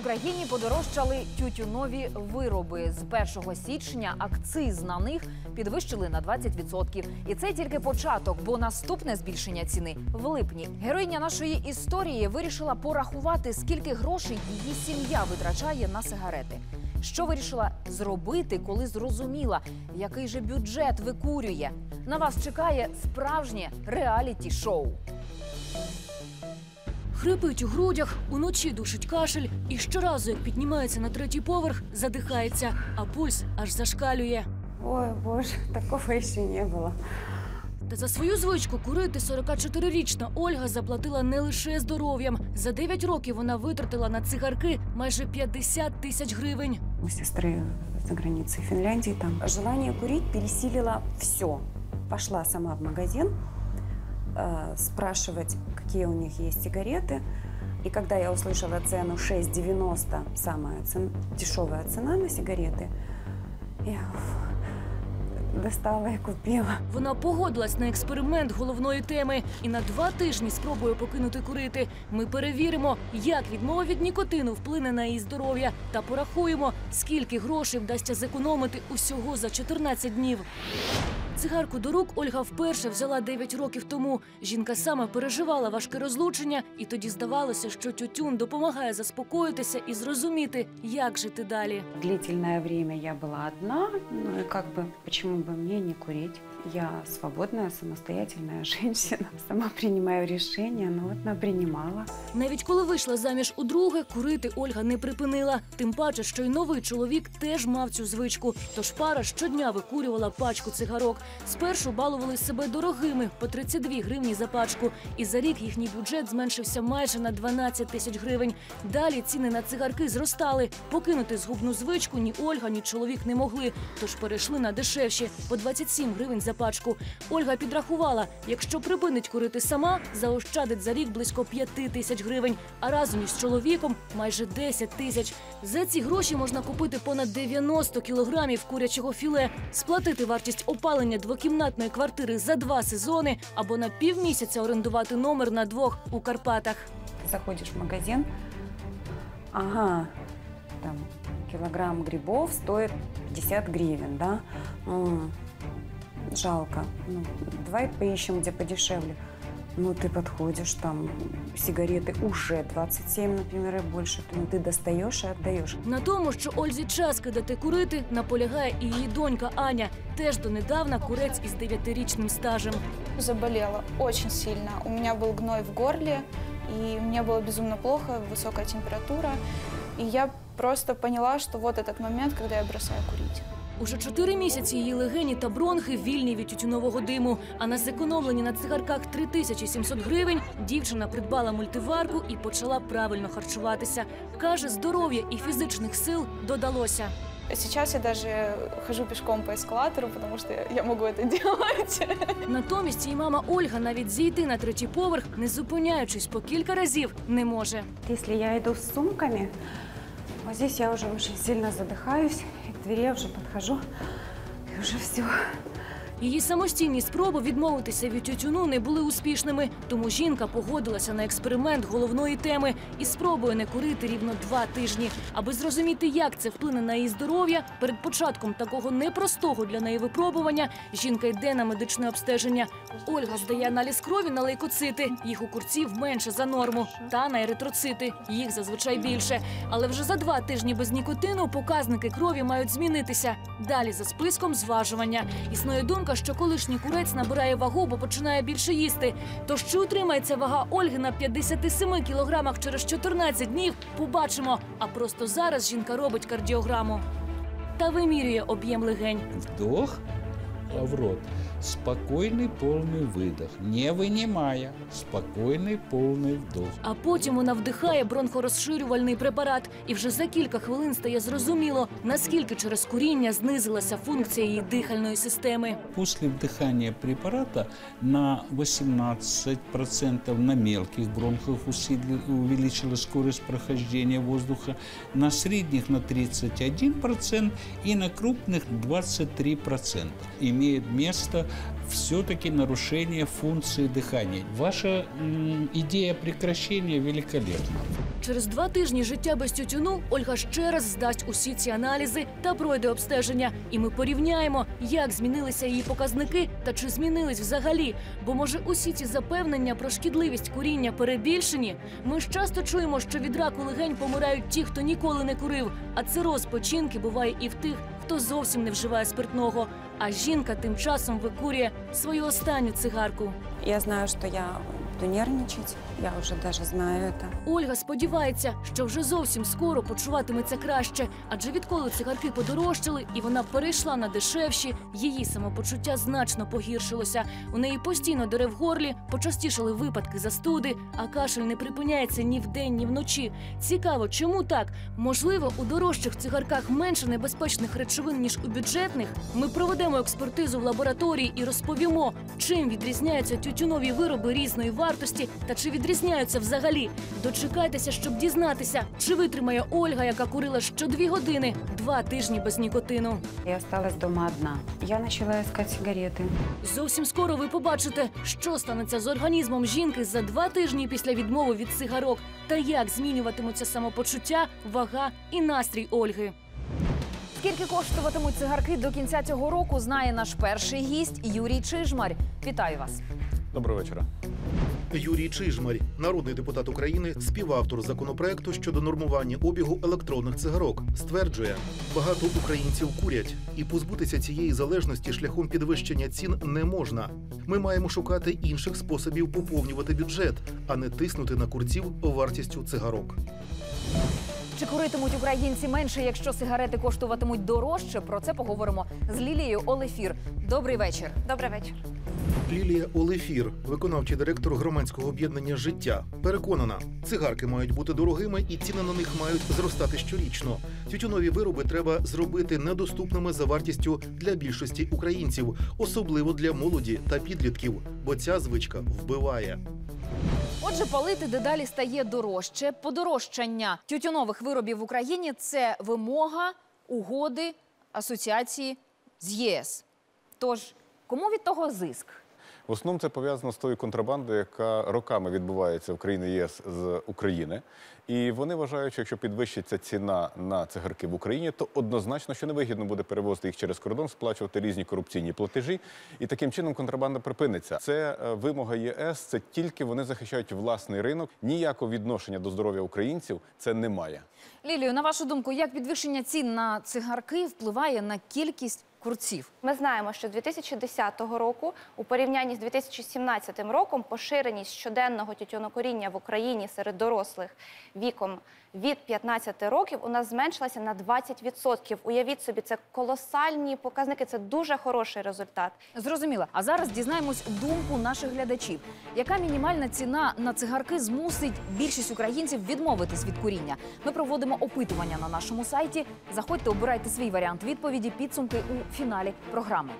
Україні подорожчали тютюнові вироби. З 1 січня акциз на них підвищили на 20%. І це тільки початок, бо наступне збільшення ціни в липні. Героїня нашої історії вирішила порахувати, скільки грошей її сім'я витрачає на сигарети. Що вирішила зробити, коли зрозуміла, який же бюджет викурює? На вас чекає справжнє реаліті-шоу. Хрипить у грудях, уночі душить кашель, і щоразу, як піднімається на третій поверх, задихається, а пульс аж зашкалює. Ой, боже, такого еще не было. Та за свою звичку курити 44-річна Ольга заплатила не лише здоров'ям. За 9 років вона витратила на цигарки майже 50 тисяч гривень. У сестры за границей Финляндии там желание курить пересилило все. Пошла сама в магазин э, спрашивать, какие у них есть сигареты. И когда я услышала цену 6,90, самая цен- дешевая цена на сигареты, я уф, достала и купила. Вона погодилась на експеримент головної теми і на два тижні спробує покинути курити. Ми перевіримо, як відмова від нікотину вплине на її здоров'я, та порахуємо, скільки грошей вдасться зекономити усього за 14 днів. Цигарку до рук Ольга вперше взяла 9 років тому. Жінка саме переживала важке розлучення, і тоді здавалося, що тютюн допомагає заспокоїтися і зрозуміти, як жити далі. Длительное время я была одна, ну и как бы, почему бы мне не курить? Я свободная, самостоятельная женщина, сама принимаю решения, ну вот она принимала. Навіть коли вийшла заміж у друге, курити Ольга не припинила. Тим паче, що й новий чоловік теж мав цю звичку. Тож пара щодня викурювала пачку цигарок. Спершу балували себе дорогими по 32 гривні за пачку. І за рік їхній бюджет зменшився майже на 12 тисяч гривень. Далі ціни на цигарки зростали. Покинути згубну звичку ні Ольга, ні чоловік не могли. Тож перейшли на дешевші по 27 гривень за пачку. Ольга підрахувала, якщо припинить курити сама, заощадить за рік близько 5 тисяч гривень, а разом із чоловіком майже 10 тисяч. За ці гроші можна купити понад 90 кілограмів курячого філе, сплатити вартість опалення двокімнатної квартири за два сезони або на півмісяця орендувати номер на двох у Карпатах. Заходишь в магазин, ага, там килограмм грибов стоит 50 гривен, да? М, жалко. Ну, давай поищем, где подешевле. Ну, ты подходишь, там сигареты уже 27, например, и больше. Ну, ты достаешь и отдаешь. На тому, що Ользі час кидати курити, наполягає і її донька Аня, теж донедавна курець із дев'ятирічним стажем. Заболела очень сильно. У меня был гной в горле, и мне было безумно плохо, высокая температура. И я просто поняла, что вот этот момент, когда я бросаю курить. Уже чотири місяці її легені та бронхи вільні від тютюнового диму. А на зекономлені на цигарках 3700 гривень дівчина придбала мультиварку і почала правильно харчуватися. Каже, здоров'я і фізичних сил додалося. Сейчас я даже хожу пешком по эскалатору, потому что я могу это делать. Натомість її мама Ольга навіть зійти на третій поверх, не зупиняючись по кілька разів, не може. Если я иду с сумками, вот здесь я уже очень сильно задыхаюсь, и к двери я уже подхожу, и уже все. Її самостійні спроби відмовитися від тютюну не були успішними, тому жінка погодилася на експеримент головної теми і спробує не курити рівно два тижні. Аби зрозуміти, як це вплине на її здоров'я, перед початком такого непростого для неї випробування жінка йде на медичне обстеження. Ольга здає аналіз крові на лейкоцити. Їх у курців менше за норму, та на еритроцити. Їх зазвичай більше. Але вже за два тижні без нікотину показники крові мають змінитися. Далі за списком зважування. Існує думка, що колишній курець набирає вагу, бо починає більше їсти. Тож чи утримається вага Ольги на 57 кілограмах через 14 днів, побачимо. А просто зараз жінка робить кардіограму та вимірює об'єм легень. Вдох а в рот. Спокойный полный выдох. Не вынимая. Спокойный полный вдох. А потім вона вдихає бронхорозширювальний препарат, і вже за кілька хвилин стає зрозуміло, наскільки через куріння знизилася функція її дихальної системи. После вдыхания препарата на 18% на мелких бронхах усили- увеличилась скорость прохождения воздуха, на средних на 31% и на крупных 23%. Имеет место все-таки нарушение функции дыхания. Ваша м, идея прекращения великолепна. Через два тижні життя без тютюну Ольга ще раз здасть усі ці аналізи та пройде обстеження. І ми порівняємо, як змінилися її показники та чи змінились взагалі. Бо може усі ці запевнення про шкідливість куріння перебільшені. Ми ж часто чуємо, що від раку легень помирають ті, хто ніколи не курив. А цироз печінки буває і в тих, хто зовсім не вживає спиртного. А жінка тим часом викурює свою останню цигарку. Я знаю, що я буду нервничать. Я уже даже знаю это. Ольга сподівається, що вже зовсім скоро почуватиметься краще, адже відколи цигарки подорожчали і вона перейшла на дешевші, її самопочуття значно погіршилося. У неї постійно дере в горлі, почастішали випадки застуди, а кашель не припиняється ні вдень, ні вночі. Цікаво, чому так? Можливо, у дорожчих цигарках менше небезпечних речовин ніж у бюджетних. Ми проведемо експертизу в лабораторії і розповімо, чим відрізняються тютюнові вироби різної вартості та чи відрізняються взагалі. Дочекайтеся, щоб дізнатися, чи витримає Ольга, яка курила що дві години, два тижні без нікотину. Я осталась дома одна. Я начала искать сигареты. Зовсім скоро ви побачите, що станеться з організмом жінки за два тижні після відмови від цигарок, та як змінюватимуться самопочуття, вага і настрій Ольги. Скільки коштуватимуть цигарки до кінця цього року, знає наш перший гість Юрій Чижмарь. Вітаю вас. Доброго вечора. Юрій Чижмарь, народний депутат України, співавтор законопроекту щодо нормування обігу електронних цигарок, стверджує, багато українців курять, і позбутися цієї залежності шляхом підвищення цін не можна. Ми маємо шукати інших способів поповнювати бюджет, а не тиснути на курців вартістю цигарок. Чи куритимуть українці менше, якщо сигарети коштуватимуть дорожче? Про це поговоримо з Лілією Олефір. Добрий вечір. Добрый вечер. Лілія Олефір, виконавчий директор громадського об'єднання Життя, переконана, цигарки мають бути дорогими і ціни на них мають зростати щорічно. Тютюнові вироби треба зробити недоступними за вартістю для більшості українців, особливо для молоді та підлітків, бо ця звичка вбиває. Отже, палити дедалі стає дорожче. Подорожчання тютюнових виробів в Україні це вимога угоди асоціації з ЄС. Тож кому від того зиск? В основному це пов'язано з тою контрабандою, яка роками відбувається в країни ЄС з України. І вони вважають, що якщо підвищиться ціна на цигарки в Україні, то однозначно, що невигідно буде перевозити їх через кордон, сплачувати різні корупційні платежі, і таким чином контрабанда припиниться. Це е, вимога ЄС. Це тільки вони захищають власний ринок. Ніякого відношення до здоров'я українців це немає. Лілію, на вашу думку, як підвищення цін на цигарки впливає на кількість курців? Ми знаємо, що з 2010 року, у порівнянні з 2017 роком, поширеність щоденного тютюнокуріння в Україні серед дорослих віком від 15 років у нас зменшилася на 20%. Уявіть собі, це колосальні показники, це дуже хороший результат. Зрозуміло. А зараз дізнаємось думку наших глядачів. Яка мінімальна ціна на цигарки змусить більшість українців відмовитись від куріння? Ми проводимо опитування на нашому сайті. Заходьте, обирайте свій варіант відповіді, підсумки у фіналі програми.